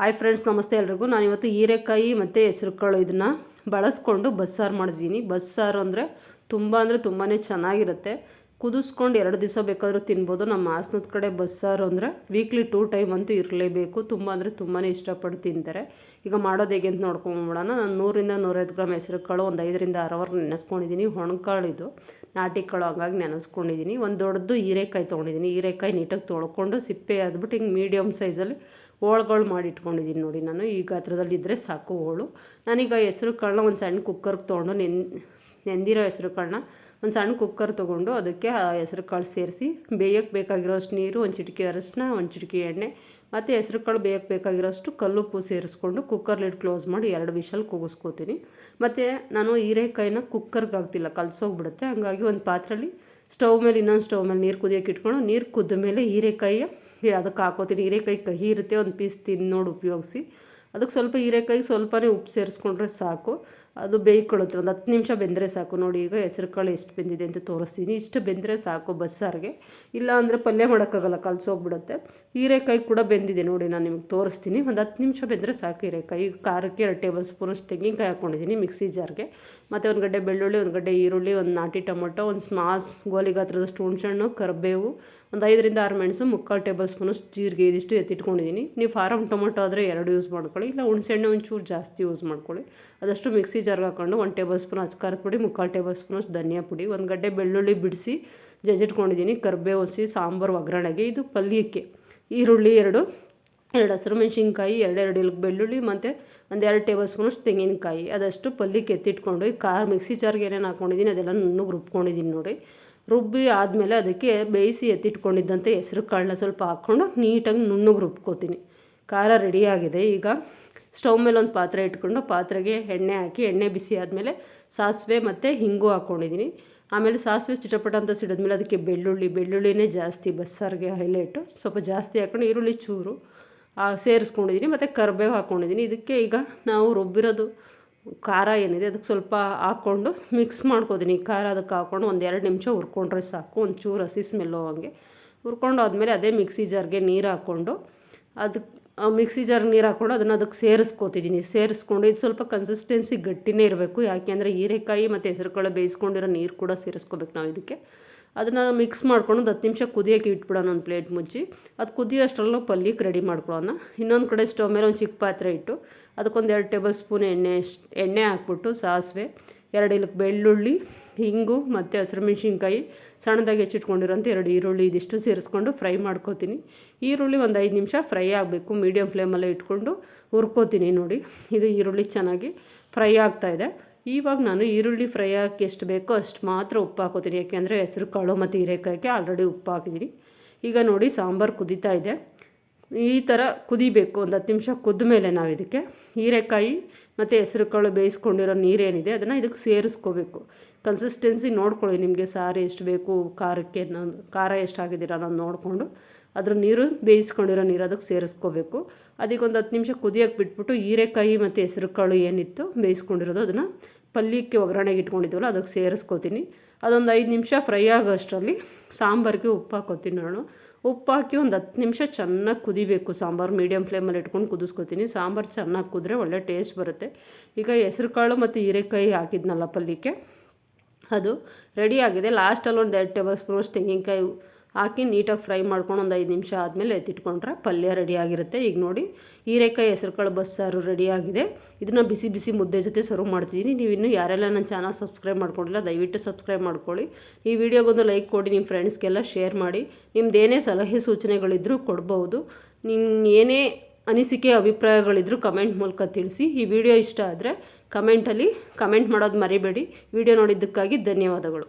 Hi friends ನಮಸ್ತೆ ಎಲ್ರಿಗೂ. ನಾನು ಇವತ್ತು ಹೀರೆಕಾಯಿ ಮತ್ತು ಹೆಸ್ರು ಕಾಳು ಇದನ್ನು ಬಳಸ್ಕೊಂಡು ಬಸ್ಸಾರು ಮಾಡಿದ್ದೀನಿ. ಬಸ್ಸಾರು ಅಂದರೆ ತುಂಬ ಅಂದರೆ ತುಂಬಾ ಚೆನ್ನಾಗಿರುತ್ತೆ. ಕುದಿಸ್ಕೊಂಡು ಎರಡು ದಿವಸ ಬೇಕಾದರೂ ತಿನ್ಬೋದು. ನಮ್ಮ ಹಾಸನದ ಕಡೆ ಬಸ್ಸಾರು ಅಂದರೆ ವೀಕ್ಲಿ ಟೂ ಟೈಮ್ ಅಂತೂ ಇರಲೇಬೇಕು. ತುಂಬ ಅಂದರೆ ತುಂಬಾ ಇಷ್ಟಪಟ್ಟು ತಿಂತಾರೆ. ಈಗ ಮಾಡೋದು ಹೇಗೆ ಅಂತ ನೋಡ್ಕೊಂಬಿಡೋಣ ನಾನು ನೂರಿಂದ ನೂರೈದು ಗ್ರಾಮ್ ಹೆಸ್ರು ಕಾಳು ಒಂದು ಐದರಿಂದ ಆರು ಅವರ್ ನೆನೆಸ್ಕೊಂಡಿದ್ದೀನಿ. ಹೊಣಕಾಳು ಇದು. ನಾಟಿ ಕಾಳು ಹಂಗಾಗಿ ನೆನೆಸ್ಕೊಂಡಿದ್ದೀನಿ. ಒಂದು ದೊಡ್ಡದು ಹೀರೆಕಾಯಿ ತೊಗೊಂಡಿದ್ದೀನಿ. ಹೀರೆಕಾಯಿ ನೀಟಾಗಿ ತೊಳ್ಕೊಂಡು ಸಿಪ್ಪೆ ಆದ್ಬಿಟ್ಟು ಹಿಂಗೆ ಮೀಡಿಯಮ್ ಸೈಜಲ್ಲಿ ಹೋಳ್ಗಳು ಮಾಡಿ ಇಟ್ಕೊಂಡಿದ್ದೀನಿ ನೋಡಿ ನಾನು. ಈ ಗಾತ್ರದಲ್ಲಿದ್ದರೆ ಸಾಕು ಹೋಳು. ನಾನೀಗ ಹೆಸ್ರು ಕಾಳನ್ನ ಒಂದು ಸಣ್ಣ ಕುಕ್ಕರ್ಗೆ ತೊಗೊಂಡು ನೆನ್, ನೆಂದಿರೋ ಹೆಸ್ರು ಕಾಳನ್ನ ಒಂದು ಸಣ್ಣ ಕುಕ್ಕರ್ ತೊಗೊಂಡು ಅದಕ್ಕೆ ಆ ಹೆಸ್ರು ಕಾಳು ಸೇರಿಸಿ ಬೇಯಕ್ಕೆ ಬೇಕಾಗಿರೋಷ್ಟು ನೀರು, ಒಂದು ಚಿಟಿಕೆ ಅರಶಿನ, ಒಂದು ಚಿಟಿಕೆ ಎಣ್ಣೆ ಮತ್ತು ಹೆಸ್ರು ಕಾಳು ಬೇಯಕ್ಕೆ ಬೇಕಾಗಿರೋಷ್ಟು ಕಲ್ಲುಪ್ಪು ಸೇರಿಸ್ಕೊಂಡು ಕುಕ್ಕರ್ ಲಿಡ್ ಕ್ಲೋಸ್ ಮಾಡಿ ಎರಡು ವಿಷಲ್ ಕೂಗಿಸ್ಕೋತೀನಿ. ಮತ್ತು ನಾನು ಹೀರೆಕಾಯಿನ ಕುಕ್ಕರ್ಗೆ ಆಗ್ತಿಲ್ಲ ಕಲಸೋಗ್ಬಿಡುತ್ತೆ. ಹಂಗಾಗಿ ಒಂದು ಪಾತ್ರೆಯಲ್ಲಿ ಸ್ಟವ್ ಮೇಲೆ ಇನ್ನೊಂದು ಸ್ಟವ್ ಮೇಲೆ ನೀರು ಕುದಿಯೋಕೆ ಇಟ್ಕೊಂಡು ನೀರು ಕುದ್ದ ಮೇಲೆ ಹೀರೆಕಾಯಿಯ ಅದಕ್ಕೆ ಹಾಕೋತೀನಿ. ಹೀರೆಕಾಯಿ ಕಹಿ ಇರುತ್ತೆ ಒಂದು ಪೀಸ್ ತಿಂದು ನೋಡಿ ಉಪಯೋಗಿಸಿ. ಅದಕ್ಕೆ ಸ್ವಲ್ಪ ಹೀರೆಕಾಯಿ ಸ್ವಲ್ಪನೇ ಉಪ್ಪು ಸೇರಿಸ್ಕೊಂಡ್ರೆ ಸಾಕು. ಅದು ಬೇಯ್ಕೊಳ್ಳುತ್ತೆ, ಒಂದು ಹತ್ತು ನಿಮಿಷ ಬೆಂದರೆ ಸಾಕು. ನೋಡಿ, ಈಗ ಹೆಸರು ಕಾಳು ಎಷ್ಟು ಬೆಂದಿದೆ ಅಂತ ತೋರಿಸ್ತೀನಿ. ಇಷ್ಟು ಬೆಂದರೆ ಸಾಕು ಬಸ್ಸಾರಿಗೆ. ಇಲ್ಲ ಅಂದರೆ ಪಲ್ಯ ಮಾಡೋಕ್ಕಾಗಲ್ಲ, ಕಲಸೋಗ್ಬಿಡುತ್ತೆ. ಹೀರೆಕಾಯಿ ಕೂಡ ಬೆಂದಿದೆ, ನೋಡಿ, ನಾನು ನಿಮಗೆ ತೋರಿಸ್ತೀನಿ. ಒಂದು ಹತ್ತು ನಿಮಿಷ ಬೆಂದರೆ ಸಾಕು ಹೀರೆಕಾಯಿ. ಖಾರಕ್ಕೆ ಎರಡು ಟೇಬಲ್ ಸ್ಪೂನಷ್ಟು ತೆಂಗಿನಕಾಯಿ ಹಾಕ್ಕೊಂಡಿದ್ದೀನಿ ಮಿಕ್ಸಿ ಜಾರ್ಗೆ. ಮತ್ತು ಒಂದು ಗಡ್ಡೆ ಬೆಳ್ಳುಳ್ಳಿ, ಒಂದು ಗಡ್ಡೆ ಈರುಳ್ಳಿ, ಒಂದು ನಾಟಿ ಟೊಮೊಟೊ, ಒಂದು ಸ್ಮಾಸ್ ಗೋಲಿ ಗಾತ್ರದಷ್ಟು ಹುಣ್ಸೆಹಣ್ಣು ಕರಿಬೇವು, ಒಂದು ಐದರಿಂದ ಆರು ಮೆಣಸು, ಮುಕ್ಕಾಲು ಟೇಬಲ್ ಸ್ಪೂನು ಜೀರಿಗೆ ಇದಿಷ್ಟು ಎತ್ತಿಟ್ಕೊಂಡಿದ್ದೀನಿ ನೀವು ಫಾರಮ್ ಟೊಮೊಟೊ ಆದರೆ ಎರಡು ಯೂಸ್ ಮಾಡ್ಕೊಳ್ಳಿ, ಇಲ್ಲ ಹುಣಸೆಹಣ್ಣು ಒಂಚೂರು ಜಾಸ್ತಿ ಯೂಸ್ ಮಾಡ್ಕೊಳ್ಳಿ. ಅದಷ್ಟು ಮಿಕ್ಸಿ ಜಾರ್ಗೆ ಹಾಕೊಂಡು ಒಂದು ಟೇಬಲ್ ಸ್ಪೂನ್ ಅಚ್ಕಾರದ ಪುಡಿ, ಮುಕ್ಕಾಲು ಟೇಬಲ್ ಸ್ಪೂನಷ್ಟು ಧನಿಯಾ ಪುಡಿ, ಒಂದು ಗಡ್ಡೆ ಬೆಳ್ಳುಳ್ಳಿ ಬಿಡಿಸಿ ಜಜ್ಜಿಟ್ಕೊಂಡಿದ್ದೀನಿ ಕರ್ಬೇವು ಹಸಿ, ಸಾಂಬಾರು ಒಗ್ಗರಣೆಗೆ. ಇದು ಪಲ್ಯಕ್ಕೆ ಈರುಳ್ಳಿ ಎರಡು ಎರಡು ಹಸಿರು ಮೆಣಸಿನ್ಕಾಯಿ, ಎರಡೆರಡು ಇಲ್ಕ್ ಬೆಳ್ಳುಳ್ಳಿ ಮತ್ತು ಒಂದು ಎರಡು ಟೇಬಲ್ ಸ್ಪೂನಷ್ಟು ತೆಂಗಿನಕಾಯಿ. ಅದಷ್ಟು ಪಲ್ಯಕ್ಕೆ ಎತ್ತಿಟ್ಕೊಂಡು ಈ ಕಾರ್ ಮಿಕ್ಸಿ ಜಾರ್ಗೆ ಏನೇನು ಹಾಕ್ಕೊಂಡಿದ್ದೀನಿ ಅದೆಲ್ಲ ನುಣ್ಣಗೆ ರುಬ್ಕೊಂಡಿದ್ದೀನಿ ನೋಡಿ. ರುಬ್ಬಿ ಆದಮೇಲೆ ಅದಕ್ಕೆ ಬೇಯಿಸಿ ಎತ್ತಿಟ್ಕೊಂಡಿದ್ದಂತೆ ಹೆಸ್ರು ಕಾಳನ್ನ ಸ್ವಲ್ಪ ಹಾಕ್ಕೊಂಡು ನೀಟಾಗಿ ನುಣ್ಣಗೆ ರುಬ್ಕೋತೀನಿ. ಖಾರ ರೆಡಿಯಾಗಿದೆ ಈಗ ಸ್ಟವ್ ಮೇಲೆ ಒಂದು ಪಾತ್ರೆ ಇಟ್ಕೊಂಡು ಪಾತ್ರೆಗೆ ಎಣ್ಣೆ ಹಾಕಿ, ಎಣ್ಣೆ ಬಿಸಿ ಆದಮೇಲೆ ಸಾಸಿವೆ ಮತ್ತು ಹಿಂಗು ಹಾಕ್ಕೊಂಡಿದ್ದೀನಿ ಆಮೇಲೆ ಸಾಸಿವೆ ಚಿಟಪಟ ಅಂತ ಸಿಡಿದ್ಮೇಲೆ ಅದಕ್ಕೆ ಬೆಳ್ಳುಳ್ಳಿ, ಬೆಳ್ಳುಳ್ಳಿನೇ ಜಾಸ್ತಿ, ಬಸ್ಸಾರಿಗೆ ಹೈಲೈಟು. ಸ್ವಲ್ಪ ಜಾಸ್ತಿ ಹಾಕ್ಕೊಂಡು ಈರುಳ್ಳಿ ಚೂರು. ಸೇರಿಸ್ಕೊಂಡಿದ್ದೀನಿ ಮತ್ತು ಕರ್ಬೇವು ಹಾಕ್ಕೊಂಡಿದ್ದೀನಿ ಇದಕ್ಕೆ ಈಗ ನಾವು ರುಬ್ಬಿರೋದು ಖಾರ ಏನಿದೆ, ಅದಕ್ಕೆ ಸ್ವಲ್ಪ ಹಾಕ್ಕೊಂಡು ಮಿಕ್ಸ್ ಮಾಡ್ಕೋತೀನಿ. ಖಾರ ಅದಕ್ಕೆ ಹಾಕ್ಕೊಂಡು ಒಂದು ಎರಡು ನಿಮಿಷ ಹುರ್ಕೊಂಡ್ರೆ ಸಾಕು. ಒಂದು ಚೂರು ಹಸಿ ಸ್ಮೆಲ್ ಹೋಗಂಗೆ. ಹುರ್ಕೊಂಡು ಆದಮೇಲೆ ಅದೇ ಮಿಕ್ಸಿ ಜಾರ್ಗೆ ನೀರು ಹಾಕ್ಕೊಂಡು ಅದಕ್ಕೆ ಮಿಕ್ಸಿ ಜಾರ್ ನೀರು ಹಾಕ್ಕೊಂಡು ಅದನ್ನು ಅದಕ್ಕೆ ಸೇರಿಸ್ಕೋತಿದ್ದೀನಿ ಸೇರಿಸ್ಕೊಂಡು ಇದು ಸ್ವಲ್ಪ ಕನ್ಸಿಸ್ಟೆನ್ಸಿ ಗಟ್ಟಿನೇ ಇರಬೇಕು. ಯಾಕೆಂದರೆ ಹೀರೆಕಾಯಿ ಮತ್ತು ಹೆಸರುಕಾಳು ಬೇಯಿಸ್ಕೊಂಡಿರೋ ನೀರು ಕೂಡ ಸೇರಿಸ್ಕೋಬೇಕು ನಾವು ಇದಕ್ಕೆ. ಅದನ್ನು ಮಿಕ್ಸ್ ಮಾಡ್ಕೊಂಡು ಒಂದು ಹತ್ತು ನಿಮಿಷ ಕುದಿಯೋಕೆ ಇಟ್ಬಿಡೋಣ ಒಂದು ಪ್ಲೇಟ್ ಮುಚ್ಚಿ ಅದು ಕುದಿಯೋ ಅಷ್ಟರಲ್ಲೂ ಪಲ್ಯಕ್ಕೆ ರೆಡಿ ಮಾಡ್ಕೊಳ್ಳೋಣ. ಇನ್ನೊಂದು ಕಡೆ ಸ್ಟವ್ ಮೇಲೆ ಒಂದು ಚಿಕ್ಕ ಪಾತ್ರೆ ಇಟ್ಟು ಅದಕ್ಕೊಂದು ಎರಡು ಟೇಬಲ್ ಸ್ಪೂನ್ ಎಣ್ಣೆ ಎಣ್ಣೆ ಹಾಕ್ಬಿಟ್ಟು ಸಾಸಿವೆ, ಎರಡು ಇಲಕ್ಕೆ ಬೆಳ್ಳುಳ್ಳಿ, ಹಿಂಗು ಮತ್ತು ಹಸಿರು ಮೆಣಸಿನ್ಕಾಯಿ ಸಣ್ಣದಾಗಿ ಹೆಚ್ಚಿಟ್ಕೊಂಡಿರೋಂಥ ಎರಡು ಈರುಳ್ಳಿ ಇದಿಷ್ಟು ಸೇರಿಸ್ಕೊಂಡು ಫ್ರೈ ಮಾಡ್ಕೋತೀನಿ. ಈರುಳ್ಳಿ ಒಂದು ಐದು ನಿಮಿಷ ಫ್ರೈ ಆಗಬೇಕು. ಮೀಡಿಯಮ್ ಫ್ಲೇಮಲ್ಲೇ ಇಟ್ಕೊಂಡು ಹುರ್ಕೋತೀನಿ ನೋಡಿ. ಇದು ಈರುಳ್ಳಿ ಚೆನ್ನಾಗಿ ಫ್ರೈ ಆಗ್ತಾಯಿದೆ ಇವಾಗ ನಾನು ಈರುಳ್ಳಿ ಫ್ರೈ ಹಾಕಿ ಎಷ್ಟು ಬೇಕೋ ಅಷ್ಟು ಮಾತ್ರ ಉಪ್ಪು ಹಾಕೋತೀನಿ. ಯಾಕೆಂದರೆ ಹೆಸರು ಕಾಳು ಮತ್ತು ಹೀರೆಕಾಯಿಗೆ ಆಲ್ರೆಡಿ ಉಪ್ಪು ಹಾಕಿದ್ದೀನಿ. ಈಗ ನೋಡಿ ಸಾಂಬಾರು ಕುದೀತಾ ಇದೆ. ಈ ಥರ ಕುದಿಬೇಕು. ಒಂದು ಹತ್ತು ನಿಮಿಷ ಕುದ್ದ ಮೇಲೆ ನಾವು ಇದಕ್ಕೆ ಹೀರೆಕಾಯಿ ಮತ್ತು ಹೆಸರು ಕಾಳು ಬೇಯಿಸ್ಕೊಂಡಿರೋ ನೀರೇನಿದೆ, ಅದನ್ನು ಇದಕ್ಕೆ ಸೇರಿಸ್ಕೋಬೇಕು. ಕನ್ಸಿಸ್ಟೆನ್ಸಿ ನೋಡ್ಕೊಳ್ಳಿ ನಿಮಗೆ ಸಾರು ಎಷ್ಟು ಬೇಕು, ಖಾರಕ್ಕೆ ನಾನು ಖಾರ ಎಷ್ಟಾಗಿದ್ದೀರ ಅನ್ನೋದು ನೋಡಿಕೊಂಡು ಅದ್ರ ನೀರು ಬೇಯಿಸ್ಕೊಂಡಿರೋ ನೀರು ಅದಕ್ಕೆ ಸೇರಿಸ್ಕೋಬೇಕು. ಅದಕ್ಕೆ ಒಂದು ಹತ್ತು ನಿಮಿಷ ಕುದಿಯೋಕ್ಕೆ ಬಿಟ್ಬಿಟ್ಟು ಹೀರೆಕಾಯಿ ಮತ್ತು ಹೆಸರು ಕಾಳು ಏನಿತ್ತು ಬೇಯಿಸ್ಕೊಂಡಿರೋದು ಅದನ್ನು ಪಲ್ಯಕ್ಕೆ ಒಗ್ಗರಣೆಗೆ ಇಟ್ಕೊಂಡಿದ್ದೀವಲ್ಲ ಅದಕ್ಕೆ ಸೇರಿಸ್ಕೋತೀನಿ. ಅದೊಂದು ಐದು ನಿಮಿಷ ಫ್ರೈ ಆಗೋ ಅಷ್ಟರಲ್ಲಿ ಸಾಂಬಾರಿಗೆ ಉಪ್ಪು ಹಾಕೋತೀನಿ ನಾನು. ಉಪ್ಪು ಹಾಕಿ ಒಂದು ಹತ್ತು ನಿಮಿಷ ಚೆನ್ನಾಗಿ ಕುದಿಬೇಕು. ಸಾಂಬಾರು ಮೀಡಿಯಮ್ ಫ್ಲೇಮಲ್ಲಿ ಇಟ್ಕೊಂಡು ಕುದಿಸ್ಕೊತೀನಿ. ಸಾಂಬಾರು ಚೆನ್ನಾಗಿ ಕುದ್ರೆ ಒಳ್ಳೆ ಟೇಸ್ಟ್ ಬರುತ್ತೆ. ಈಗ ಹೆಸರುಕಾಳು ಮತ್ತು ಹೀರೆಕಾಯಿ ಹಾಕಿದ್ನಲ್ಲ ಪಲ್ಯಕ್ಕೆ. ಅದು ರೆಡಿ ಆಗಿದೆ. ಲಾಸ್ಟಲ್ಲಿ ಒಂದು ಎರಡು ಟೇಬಲ್ ಸ್ಪೂನ್ ತೆಂಗಿನಕಾಯಿ ಹಾಕಿ ನೀಟಾಗಿ ಫ್ರೈ ಮಾಡ್ಕೊಂಡು ಒಂದು ಐದು ನಿಮಿಷ ಆದಮೇಲೆ ಎತ್ತಿಟ್ಕೊಂಡ್ರೆ ಪಲ್ಯ ರೆಡಿಯಾಗಿರುತ್ತೆ ಈಗ ನೋಡಿ, ಹೀರೆಕಾಯಿ ಹೆಸರುಕಾಳು ಬಸ್ಸಾರು ರೆಡಿಯಾಗಿದೆ ಇದನ್ನು ಬಿಸಿ ಬಿಸಿ ಮುದ್ದೆ ಜೊತೆ ಸರ್ವ್ ಮಾಡ್ತಿದ್ದೀನಿ. ನೀವು ಇನ್ನೂ ಯಾರೆಲ್ಲ ನನ್ನ ಚಾನಲ್ ಸಬ್ಸ್ಕ್ರೈಬ್ ಮಾಡ್ಕೊಂಡಿಲ್ಲ, ದಯವಿಟ್ಟು ಸಬ್ಸ್ಕ್ರೈಬ್ ಮಾಡ್ಕೊಳ್ಳಿ. ಈ ವಿಡಿಯೋಗೊಂದು ಲೈಕ್ ಕೊಡಿ, ನಿಮ್ಮ ಫ್ರೆಂಡ್ಸ್ಗೆಲ್ಲ ಶೇರ್ ಮಾಡಿ. ನಿಮ್ಮದೇನೇ ಸಲಹೆ ಸೂಚನೆಗಳಿದ್ದರೂ ಕೊಡ್ಬೋದು. ನಿಮ್ಮ ಏನೇ ಅನಿಸಿಕೆ ಅಭಿಪ್ರಾಯಗಳಿದ್ದರೂ ಕಮೆಂಟ್ ಮೂಲಕ ತಿಳಿಸಿ. ಈ ವಿಡಿಯೋ ಇಷ್ಟ ಆದರೆ ಕಮೆಂಟಲ್ಲಿ ಕಮೆಂಟ್ ಮಾಡೋದು ಮರಿಬೇಡಿ. ವಿಡಿಯೋ ನೋಡಿದ್ದಕ್ಕಾಗಿ ಧನ್ಯವಾದಗಳು.